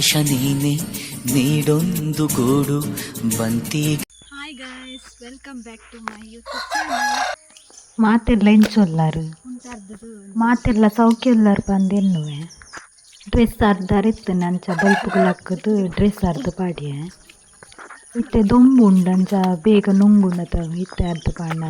ಆಕಾಶ ನೀನೆ ನೀಡೊಂದು ಗೂಡು ಬಂತಿ hi guys welcome back to my YouTube channel ಮಾತೆಲ್ಲ ಎಂಚೊಲ್ಲಾರು ಮುಂತಾರ್ದು ಮಾತೆಲ್ಲ ಸೌಖ್ಯ ಉಲ್ಲಾರು ಬಂದೆನ್ನುವೆ ಡ್ರೆಸ್ ಅರ್ಧ ಅರಿತ್ತು ನಂಚ ಬಲ್ಪುಗಳಕ್ಕದು ಡ್ರೆಸ್ ಅರ್ಧ ಪಾಡಿಯೆ ಇತ್ತೆ ದೊಂಬು ಉಂಡಂಚ ಬೇಗ ನುಂಗುಂಡತ ಇತ್ತೆ ಅರ್ಧ ಪಾಂಡ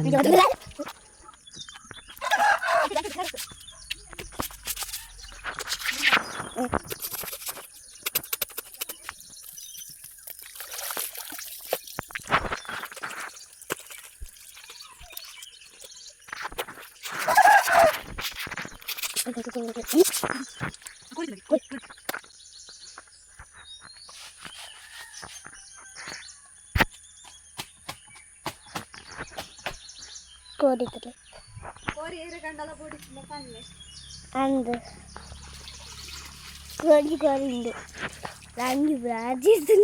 കോരിക്കൽ. എന്ത് കോരി കോരി ഉണ്ട്. റാങ്കി ബ്രാജേഴ്സ്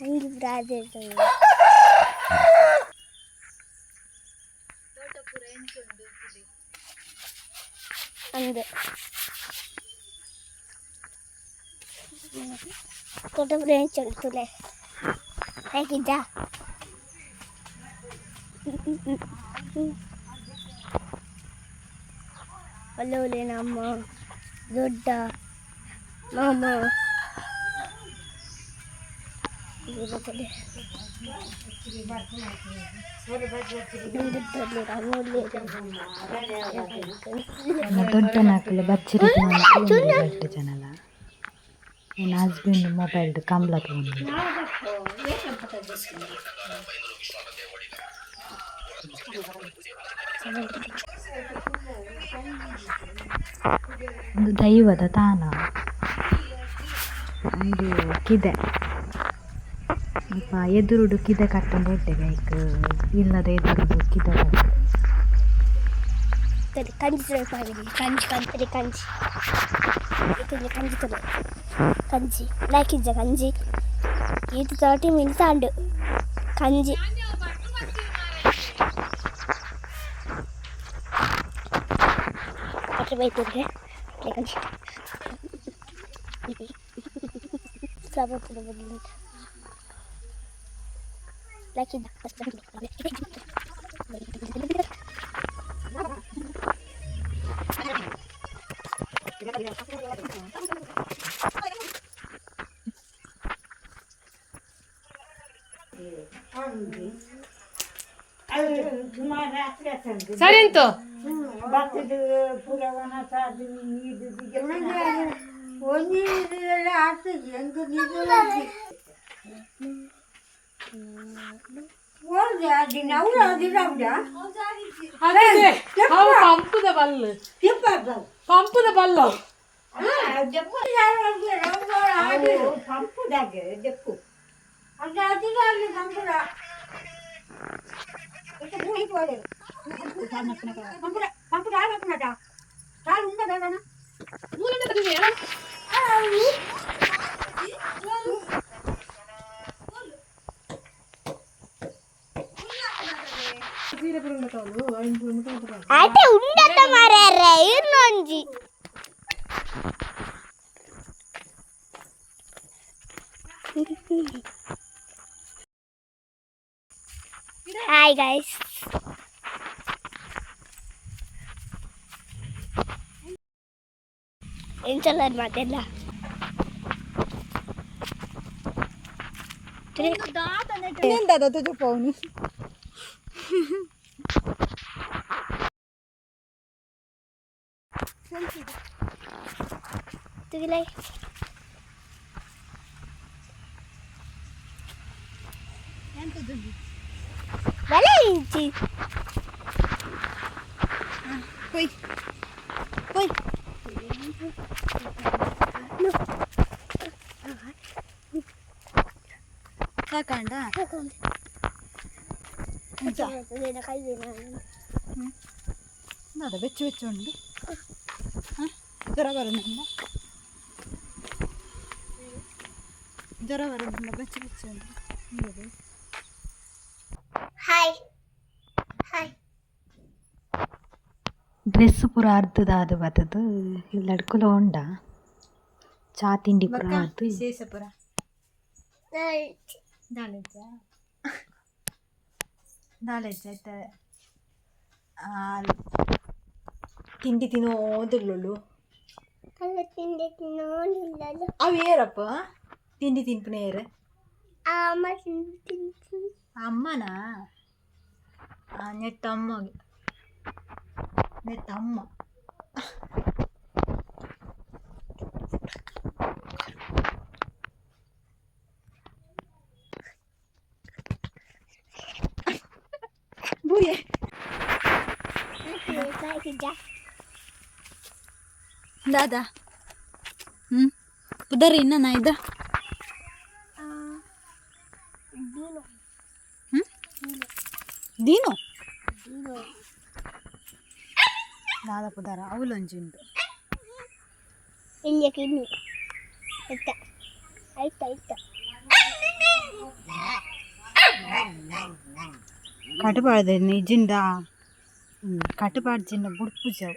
റാങ്കി ബ്രാജേഴ്സ് ತೋಟ ಫ್ರೆಂಡ್ಸ್ ಉಂಟುಲೆ ಹೇಗಿದ್ದ ಒಳ್ಳೆ ಒಳ್ಳೆ ನಮ್ಮ ದೊಡ್ಡ ಮಾಮ ಇರುತ್ತದೆ. ದೊಡ್ಡದಲ್ಲಿ ರಂಗೋಲಿ ಇದೆ. ದೊಡ್ಡ ನಾಕಲು ಬಚ್ಚರಿ ಬಟ್ಟೆ ಜನಲ ನನ್ನ ಹಸ್ಬೆಂಡ್ ಮೊಬೈಲ್ ಕಂಬಳ ತಗೊಂಡು ಒಂದು ದೈವದ ತಾಣ ಇದು ಕಿದೆ. ಅಪ್ಪ ಎದುರುಡು ಕಿದೆ ಕಟ್ಟಂದು ಹೊಟ್ಟೆ ಲೈಕ್ ಇಲ್ಲದ ಎದುರುಡು ಕಿದೆ ತಲೆ ಕಂಜಿ ಸ್ವಲ್ಪ ಆಗಿದೆ ಕಂಜಿ గంజి నాకు ఇచ్చే గంజి ఎయిట్ థర్టీ మినిట్స్ అండు గంజి అటువైతే గంజి సపోర్ట్ లైక్ ఇది సరేంత పంపుద బల్లు పంపుద బల్లు పంపు దగ్గర చెప్పు అంటే అది పంపురా పోలేదు ಅದೇ ಉಂಡತ ಮಾರ್ಯಾರ ಇನ್ನೊಂಜಿ ಹಾಯ್ pancalarım dediler. दादा तुझ्या पाहुणी तू गेलाय बरं കണ്ട നട വെച്ച് വെച്ചോണ്ട്. ഇത്ര വരുന്നുണ്ട് ഇത്ര വരുന്നുണ്ട് വെച്ച് വെച്ചോണ്ട്. എന്തത് ಡ್ರೆಸ್ ಪೂರ ಅರ್ಧದ ಅದು ಬತ್ತದು ಇಲ್ಲಿ ಅಡ್ಕುಲ ಉಂಡ ಚಾ ತಿಂಡಿ ಪೂರ ಬಕ್ಕ ಆತು ವಿಶೇಷ ಪುರ ದಾಳೆಜ್ಜ ದಾಳೆಜ್ಜ ಆಯ್ತ ತಿಂಡಿ ತಿನ್ನೋ ಓದಿರ್ಲುಳು ಕಲ್ಲ ತಿಂಡಿ ನೋಡಿಲ್ಲ ಅವು ಏರಪ್ಪ ತಿಂಡಿ ತಿನ್ಪುನ ಏರು ಅಮ್ಮ ತಿಂಡಿ ತಿಂದು ಅಮ್ಮನಾ ನೆಟ್ಟ ಅಮ್ಮಗೆ Не там. Buraya. Да, да. Подари на найда. ಪುದಾರ ಅವಲು ಅಂಜಿ ಉಂಟು ಇಂಜಕ್ಕೆ ಇನ್ನು ಆಯ್ತಾ ಆಯ್ತಾ ಆಯ್ತಾ ಕಟಪಾಡ್ದೆ ನಿಜಿಂದ ಕಟಪಾಡ್ ಚಿನ್ನ ಬುಡ್ಪು ಚವು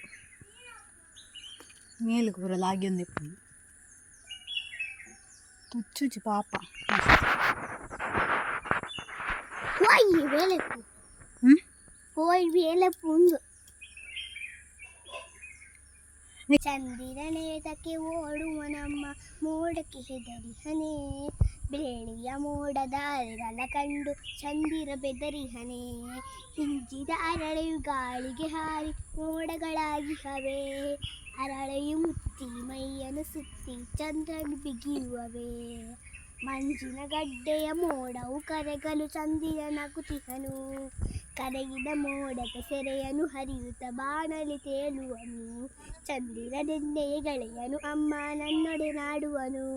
ಮೇಲಕ್ಕೆ ಬರಲ್ಲ ಆಗಿ ಒಂದು ತುಚ್ಚುಚ್ಚು ಪಾಪ போய் வேலை போய் வேலை பூந்து ಚಂದಿರನೇದಕ್ಕೆ ಓಡುವ ನಮ್ಮ ಮೋಡಕ್ಕೆ ಹೆದರಿ ಬೇಣಿಯ ಬೇಳೆಯ ಮೋಡದ ಅಲೆಗಳ ಕಂಡು ಚಂದಿರ ಬೆದರಿ ಹನೆ. ಹಿಂಜಿದ ಅರಳೆಯು ಗಾಳಿಗೆ ಹಾರಿ ಮೋಡಗಳಾಗಿ ಹವೆ. ಅರಳೆಯು ಮುತ್ತಿ ಮೈಯನ್ನು ಸುತ್ತಿ ಚಂದ್ರನು ಬಿಗಿಯುವವೆ. ಮಂಜಿನ ಗಡ್ಡೆಯ ಮೋಡವು ಕರೆಗಲು ಚಂದಿರನ ನಗುತಿಹನು ಕರಗಿದ ಮೋಡದ ಸೆರೆಯನು ಹರಿಯುತ್ತ ಬಾಣಲಿ ತೇಲುವನು. ಚಂದಿರ ನಿನ್ನೆಯ ಗೆಳೆಯನು ಅಮ್ಮ ನನ್ನೊಡೆ ನಾಡುವನು.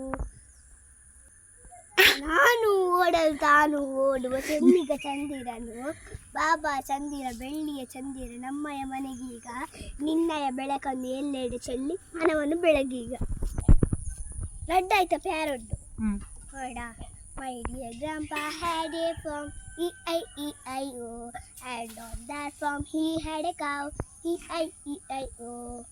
ನಾನು ಓಡಲು ತಾನು ಓಡುವ ಚೆನ್ನಿಗ ಚಂದಿರನು. ಬಾಬಾ ಚಂದಿರ, ಬೆಳ್ಳಿಯ ಚಂದಿರ ನಮ್ಮಯ ಮನೆಗೀಗ ನಿನ್ನಯ ಬೆಳಕನ್ನು ಎಲ್ಲೆಡೆ ಚೆಲ್ಲಿ ಹಣವನ್ನು ಬೆಳಗೀಗ. ರೆಡ್ ಆಯ್ತಾ ಪ್ಯಾರೊಡ್ಡು My dear grandpa had a farm, E-I-E-I-O. Oh. And on that farm he had a cow, E-I-E-I-O.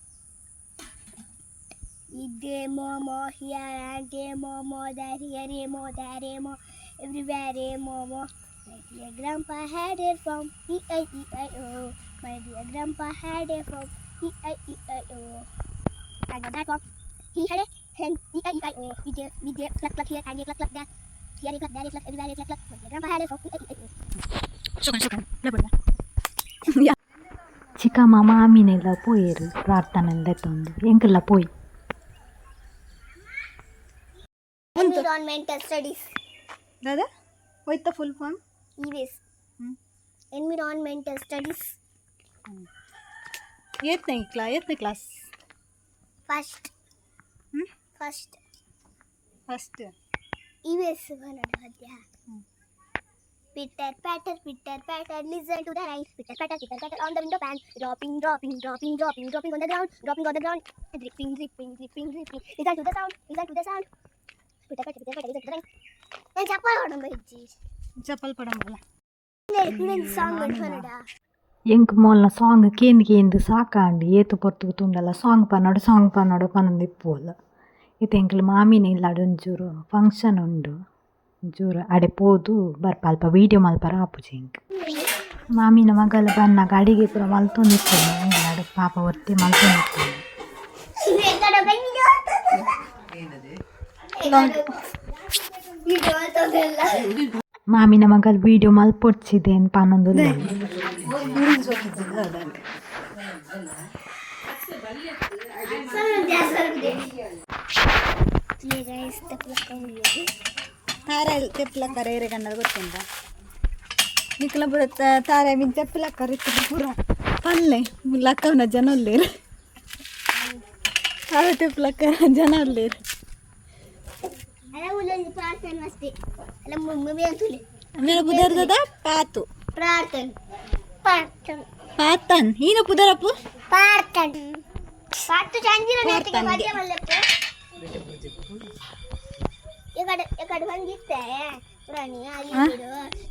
There more, more here and more, more there, here more, there more, everywhere more, more. My dear grandpa had a farm, E-I-E-I-O. Oh. My dear grandpa had a farm, E-I-E-I-O. Oh. And on that farm he had a hen, E-I-E-I-O. With a, with a cluck, cluck here and a cluck, cluck there. Here a cluck, there a cluck, everywhere a cluck, cluck. My dear grandpa had a farm, E-I-E-I-O. ಶುಕನ್ ಶುಕನ್ ಲೇಪುಡ ಚಿಕ್ಕಮ್ಮ ಮಾಮಿನೆಲ್ಲ ಪೋಯರು ಪ್ರಾರ್ಥನೆಲ್ಲ ತಂದು ಎಂಕೆಲ್ಲ ಪೋಯಿ Environmental studies. ದಾದಾ ಹೋಯ್ತಾ full form EVS. Hmm. Environmental studies. ಏತ್ನೇ ಕ್ಲಾ ಏತ್ನೇ class First. First first ಇವೆ ಸುಗನಡ್ಯಾ Pitter patter, pitter patter, listen to the rhyme. Pitter patter, pitter patter on the window pane. Dropping, dropping, dropping, dropping, dropping on the ground, dropping on the ground. Dripping, dripping, dripping, dripping. Listen to the sound, listen to the sound. Pitter patter, pitter patter, listen to the rhyme. நான் சப்பல் படம் போயிடுச்சு சப்பல் படம் போல song பண்ணுடா ಎಂಕ್ ಮೊಲ್ಲ song ಕೇಂದ್ ಕೇಂದ್ ಸಾಕಾಂಡು ಏತು ಪೊರ್ತು ತುಂಡಲ್ಲ song ಪನ್ನೋಡು song ಪನ್ನೋಡು ಪನ್ನೊಂದಿಪ್ಪೋಲ್ಲ ಇತ್ತೆ ಎಂಕುಲು ಮಾಮಿನ ಇಲ್ಲಾಡ್ ಒಂಚೂರು ಫಂಕ್ಷನ್ ಉಂಡು ಒಂಚೂರು ಅಡೆ ಪೋದು ಬರ್ಪ ಅಲ್ಪ ವೀಡಿಯೋ ಮಲ್ಪರ ಆಪುಜಿ ಎಂಕ್ ಮಾಮಿನ ಮಗಲ ಬನ್ನಾಗ ಅಡಿಗೆ ಪೂರ ಮಲ್ತೊಂದು ಇರ್ತೇನೆ ಪಾಪ ಒತ್ತಿ ಮಲ್ತೊಂದು ಇರ್ತೇನೆ ಮಾಮಿನ ಮಗಲ್ ವಿಡಿಯೋ ಮಲ್ಪೊಡ್ಸಿದೆ ಅಂತ ಅನ್ನೊಂದು ತಾರಾಯಿ ತೆಪ್ಪಲಕ್ಕಾರ ಏರೆಗಣ್ಣದು ಗೊತ್ತುಂಟ ನಿಕ್ಲ ಬಿಡ ತಾರಾಯಿ ಮಿನ್ ತೆಪ್ಪಲಕ್ಕಾರ ಇತ್ತು ಪೂರ ಪಲ್ಲೆ ಲಕ್ಕವನ ಜನ ಒಲ್ಲೇರು ತಾರ ತೆಪ್ಪಲಕ್ಕಾರ ಜನ ಒಲ್ಲೇರು ಮೇಲ ಪುದರ್ದ ಪಾತು ಪ್ರಾರ್ಥನ್ ಪಾತನ್ ಈನ ಪುದರಪ್ಪು ಪಾರ್ತನ್ ಪಾತು ಚಂದಿರ ಪಾರ್ತನ್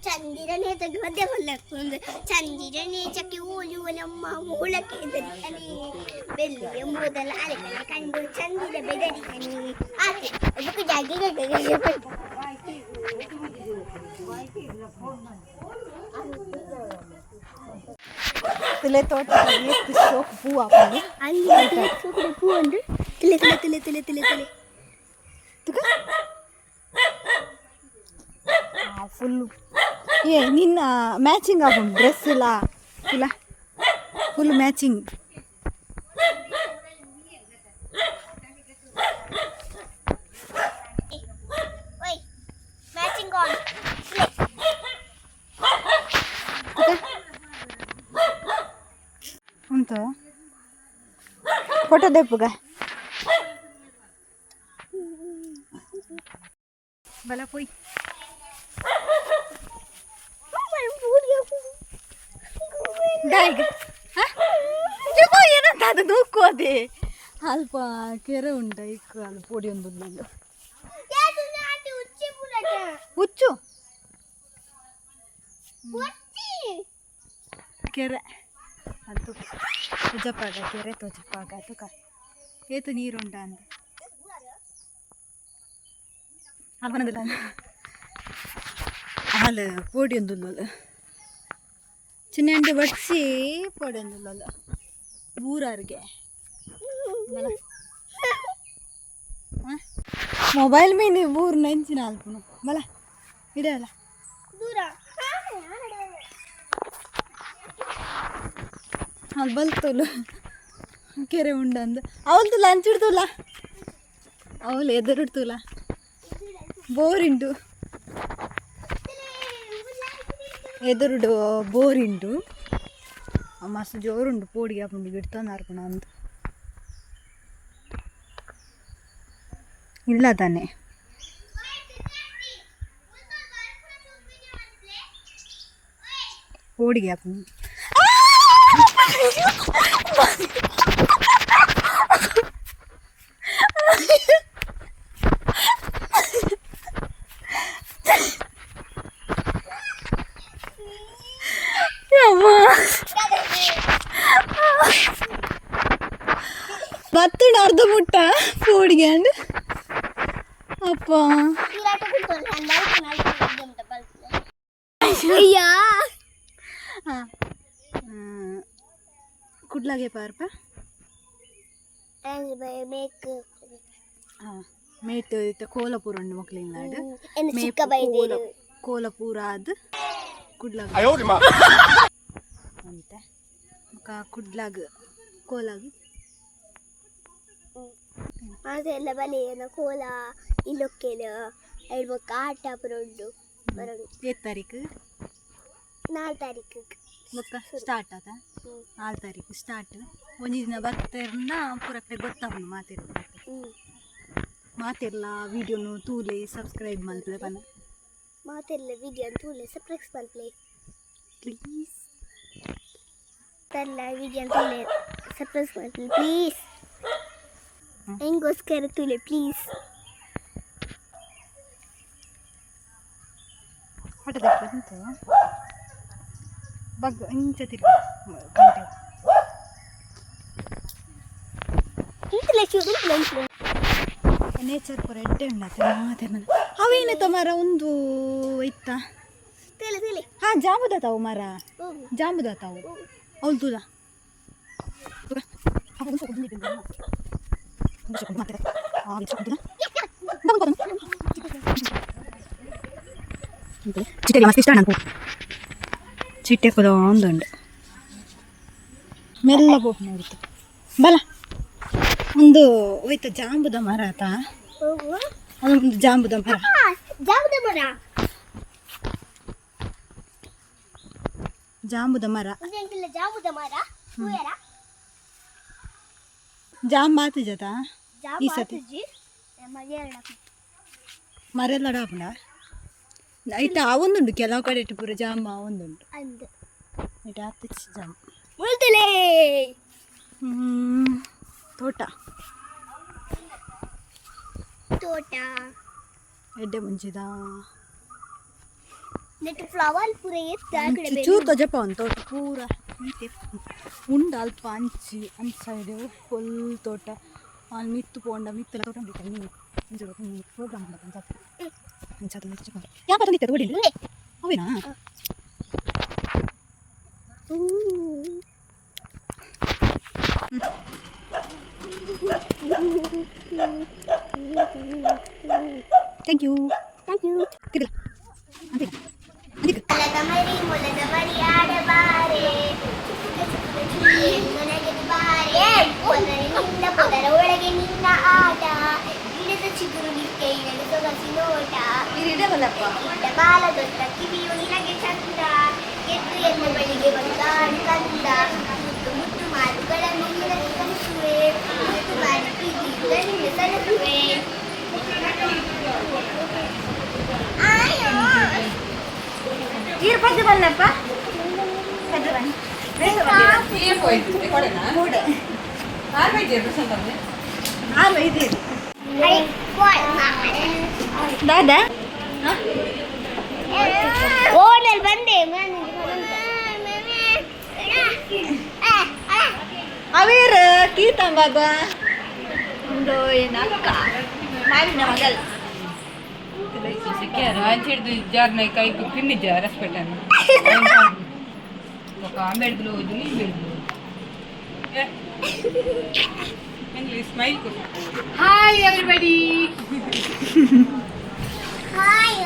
ಚಂದಿರನೇ ತೆಗೆ ಮಧ್ಯೆ ಹೊಲಕ್ಕೊಂದು ಚಂದಿರನೇ ಚಕ್ಕೆ ಓಲು ನಮ್ಮ ಮೂಲಕ್ಕೆ ದರಿಕನೆ ಬೆಳ್ಳಿ ಎಂಬುದಲ್ಲ ಅಲೆಕನೆ ಕಂಡು ಚಂದಿರ ಬೆದರಿಕನೆ ಆಕೆ ಅದಕ್ಕೆ ಜಾಗಿ ಗಡ್ಡೆ ತಿಲೆ ತೋಟ ಎಷ್ಟು ಸೋಪ್ ಹೂ ಹಾಕೊಂಡು ಅಲ್ಲಿ ಸುಕಡೆ ಪೂ ಅಂದ್ರೆ ತಿಲೆ ತಿಲೆ ತಿಲೆ ತಿಲೆ ತಿಲೆ ತಿಲೆ ಫುಲ್ ಏ ನಿನ್ನ ಮ್ಯಾಚಿಂಗ್ ಆಗುಂಡು ಡ್ರೆಸ್ ಇಲ್ಲ ಇಲ್ಲ? ಫುಲ್ ಮ್ಯಾಚಿಂಗ್ ಓಯ್ ಮ್ಯಾಚಿಂಗ್ ಆನ್ ಉಂಟು. ಫೋಟೋ ದೆಪ್ಪುಗ ಬಲ ಪೋಯ್ ಡಾಯ್ಗ ಏನಂತ ಅದು ನೂಕೋದೆ ಅಲ್ಪ ಕೆರೆ ಉಂಟ ಇಕ್ಕ ಅಲ್ಲಿ ಪೊಡಿ ಒಂದು ಬಂದು ಹುಚ್ಚು ಕೆರೆ ಅದು ತುಜಪಾಗ ಕೆರೆ ತುಜಪಾಗ ತುಕ ಏತು ನೀರುಂಟ ಅಂತ ಅಲ್ಪನದಿಲ್ಲ ಹಾಲು ಪೋಡಿ ಒಂದು ಚಿನ್ನ ಅಂಡಿ ಬಡ್ಸಿ ಪೋಡಿ ಒಂದು ಊರಾರಿಗೆ ಮೊಬೈಲ್ ಮೀನು ಊರು ನಂಚಿನ ಅಲ್ಪನು ಬಲ ಇಡಲ್ಲ ದೂರ ಅಲ್ಲಿ ಬಲ್ತುಲು ಕೆರೆ ಉಂಡಂದು ಅವಲ್ದು ಲಂಚ್ ಇಡ್ತುಲ ಅವಳು ಎದುರಿಡ್ತುಲ ಬೋರಿಂಡು ಎದುರುಡು ಬೋರಿಂಡು ಮಸ್ತ್ ಜೋರುಂಡು ಪೋಡಿಗೆ ಹಾಕೊಂಡು ಬಿಡ್ತಾನೆ ಹರ್ಕೊಂಡು ಅಂತ ಇಲ್ಲ ತಾನೆ ಪೋಡಿಗೆ ಹಾಕೊಂಡು ಕುಡ್ಲಾಗೆ ಪಾರ್ಪ? ಮೇಕ್ ಹಾಂ ಮೇಟ್ ಇತ್ತ ಕೋಲಪುರ ಉಂಡು ಮಕ್ಕಳಿಂದ ಕೋಲಪುರ ಆದ್ ಕುಡ್ಲಾಗ. ಅಂತ. ಮುಖ ಕುಡ್ಲಾಗ ಕೋಲಾಗ. ಅದೆಲ್ಲ ಬಲೆಯನ ಕೋಲ ಇಲ್ಲೊಕ್ಕೆನ ಹೇಳ್ಬೇಕು ಆಟ ಪುರ ಉಂಡು ಏತ್ ತಾರೀಕು? ನಾಲ್ಕು ತಾರೀಕು. ಬೊಕ್ಕ ಸ್ಟಾರ್ಟ್ ಆತ ನಾಲ್ ತಾರೀಕು ಸ್ಟಾರ್ಟ್ ಒಂಜಿ ದಿನ ಬರ್ತಾರನ್ನ ಪೂರಕ್ಕೆ ಗೊತ್ತಾಗುಂಡು ಮಾತಿರ ಮಾತಿರ್ಲ ವಿಡಿಯೋನು ತೂಲೆ ಸಬ್ಸ್ಕ್ರೈಬ್ ಮಲ್ಪಲೆ ಪನ ಮಾತೆಲ್ಲ ವಿಡಿಯೋ ತೂಲೆ ಸಬ್ಸ್ಕ್ರೈಬ್ ಮಲ್ಪ್ಲೆ ಪ್ಲೀಸ್ ತಲ್ಲ ವಿಡಿಯೋ ತೂಲೆ ಸಬ್ಸ್ಕ್ರೈಬ್ ಮಲ್ಪ್ಲೆ ಪ್ಲೀಸ್ ಹೆಂಗೋಸ್ಕರ ತೂಲೆ ಪ್ಲೀಸ್ ಹೊಟ್ಟೆ ಬಂತು. ಬಗ್ ಇಂಚ ತಿರ್ಗಿ ನೇಚರ್ ಪೂರ ಎಡ್ಡೆ ಉಂಡತ್ತೆ ಮಾತೆ ಅವೇನತ್ತ ಮರ ಒಂದು ಇತ್ತ ಹಾ ಜಾಂಬುದ ತಾವು ಮರ ಜಾಂಬುದ ತಾವು ಅವಳು ಚಿಕ್ಕ ಮಸ್ತ್ ಇಷ್ಟ ನಂಗೆ ಚಿಟ್ಟೆ ಒಂದುಂಡು ಮೆಲ್ಲ ಪೋಪ್ ನೋಡಿತು ಬಲ. ಒಂದು ಹೋಯ್ತು ಜಾಂಬುದ ಮರ ಆತ. ಅದೊಂದು ಜಾಂಬುದ ಮರ. ಜಾಂಬುದ ಮರ. ಜಾಂಬುದ ಮರ. ಜಾಂಬುದ ಮರ. ಹೂಯರ ಜಾಂಬ ಆತು? ಜತ ಈ ಸತಿ. ಮರೆಲ್ಲ ಡಾಪುಂಡ ಐಟ ಅವೊಂದುಂಡು ಕೆಲವು ಕಡೆ ಇಟ್ಟು ಪೂರ ಜಾಂಬ ಒಂದುಂಡು ಅಂದು ಐಟ ಆತು ಜಾಂಬ ಮುಳ್ತಲೆ ಹ್ಮ್, ತೋಟ ತೋಟ ಎಡ್ಡೆ ಮುಂಚಿದ ನೆಟ್ ಫ್ಲವರ್ ಪೂರ ಎತ್ತ ಆ ಕಡೆ ಬೇರೆ. ಚೂರು ಜಪ ಒಂದು ತೋಟ ಪೂರ ಇಂತೆ ಉಂಡ ಅಲ್ಪ ಅಂಚಿ ಅಂಚ ಸೈಡ್ ಫುಲ್ ತೋಟ ಅಲ್ಲಿ ಮಿತ್ತು ಪೋಂಡ ಮಿತ್ತಲ ತೋಟ ಬಿಟ್ಟು ನೀನು ಪ್ರೋಗ್ರಾಮ್ ಯಾಕೆ ഞാൻ പറഞ്ഞ ചെറുപടി ഉണ്ട് അവനാ താങ്ക് യു ಇಟ್ಟ ಬಾಲ ದೊಡ್ಡ ಕಿವಿಯು ನಿನಗೆ ಚಂದ ಎದ್ದು ಎಂದು ಬಳಿಗೆ ಬಂದಾಡು ಕಂದ ಮುತ್ತು ಮುತ್ತು ಮಾತುಗಳನ್ನು ನಿನಗೆ ಕಲಿಸುವೆ ಮುತ್ತು ಮಾಡಿ ಪ್ರೀತಿಯಿಂದ ನಿನ್ನ ಬಲ್ಲಪ್ಪ. ಬನ್ನಿ ಆರು ಐದು ದಾದಾ? ಓನರ್ ಬಂದೆ ಅವೇರ ಕೀತಂಗ ಒಂದು ಏನಕ್ಕ ಮಾವಿನ ಮಗಲ್ ಅಂಚಿಡ್ದು ಜಾರ್ನ ಕೈಕು ಪಿಂಡಿದ್ದ ರಸ್ಪೆಟ್ಟನ್ನು ఒక ఆమె ఎడుగులో వదిలి English smile hi everybody hi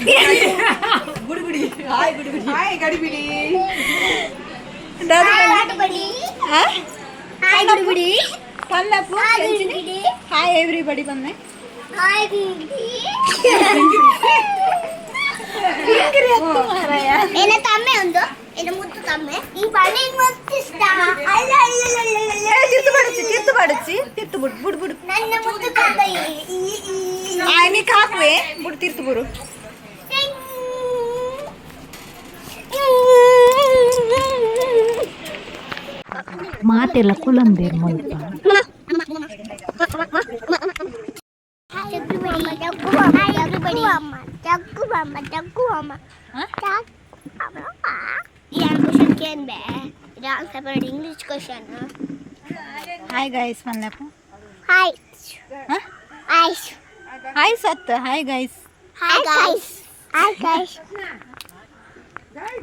குடுகுடி hi குடுகுடி ஹாய் கடிபிடி ஹாய் குடுகுடி பல்ல பூ ஹாய் எவ்ரிபடி பண்ணு ஹாய் என்ன தம்மே உண்டு என்ன முத்து தம்மே ಈ ಬಳೆ ಮತ್ತೆ ಇಷ್ಟ ಅಲ್ಲ ಅಲ್ಲ ಅಲ್ಲ ಅಲ್ಲ ತಿರ್ತು ಬಡಚಿ ತಿರ್ತು ಬಡಚಿ ತಿರ್ತು ಬಿಡು ಬಿಡು ಬಿಡು ನನ್ನ ಮುತ್ತು ತಂದೆ ಆಯ್ನಿ ಕಾಕ್ವೆ ಬಿಡು ತಿರ್ತು ಬಿಡು ಮಾತೆಲ್ಲ ಕುಲಂದೇರು ಮುಲ್ಪ ಜಗ್ಗು ಅಮ್ಮ ಜಗ್ಗು ಅಮ್ಮ ಜಗ್ಗು ಅಮ್ಮ ಜಗ್ಗು ಅಮ್ಮ ಜಗ್ಗು ಅಮ್ಮ ಈ ಕ್ವಶನ್ ಕೇನ್ ಬೇ ಇದು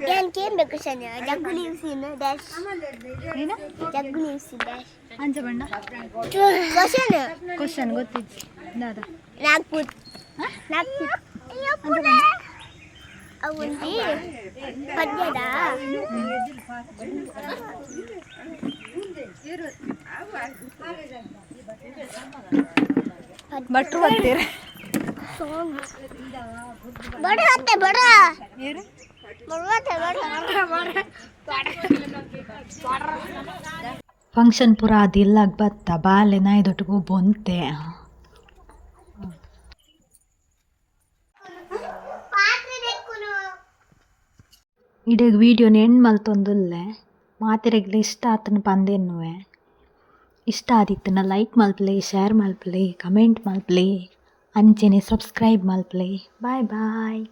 ಏನ್ ಬೇಕು ಕ್ವಶನ್ ಜಗ್ಗು ನಿಲ್ಸಿನ ಡ್ಯಾಶ್ ಏನು ಜಗ್ಗು ನಿಲ್ಸಿ ಡ್ಯಾಶ್ ಅಂಚ ಬಣ್ಣ ಕ್ವಶನ್ ಕ್ವಶನ್ ಗೊತ್ತಿತ್ತು ದಾದಾ ನಾಗ್ಪುರ್ ನಾಗ್ಪುತ್ ಅವೊಂದಿ ಪದ್ಯದ ಭಟ್ರು ಬರ್ತೀರ ಬಡ ಬಡ ಬಡ ಫಂಕ್ಷನ್ ಪೂರ ಅದಿಲ್ಲಾಗ ಬತ್ತ ಬಾಲೆ ನಾಯ್ದೊಟ್ಟಿಗೂ ಬೊಂತೆ. ಪಾತ್ರೆ ತೆಕ್ಕುನು ಇಡೀ ವೀಡಿಯೋನ ಎಂಡ್ ಮಲ್ತೊಂದುಲ್ಲೆ ಮಾತೆರೆಗ್ಲಿ ಇಷ್ಟ ಆತನ ಪಂದೆನ್ನುವೆ ಇಷ್ಟ ಆದಿತ್ತನ ಲೈಕ್ ಮಲ್ಪಲಿ ಶೇರ್ ಮಲ್ಪ್ಲೆ ಕಮೆಂಟ್ ಮಲ್ಪಲಿ ಅಂಚೆನೆ ಸಬ್ಸ್ಕ್ರೈಬ್ ಮಲ್ಪ್ಲೆ ಬಾಯ್ ಬಾಯ್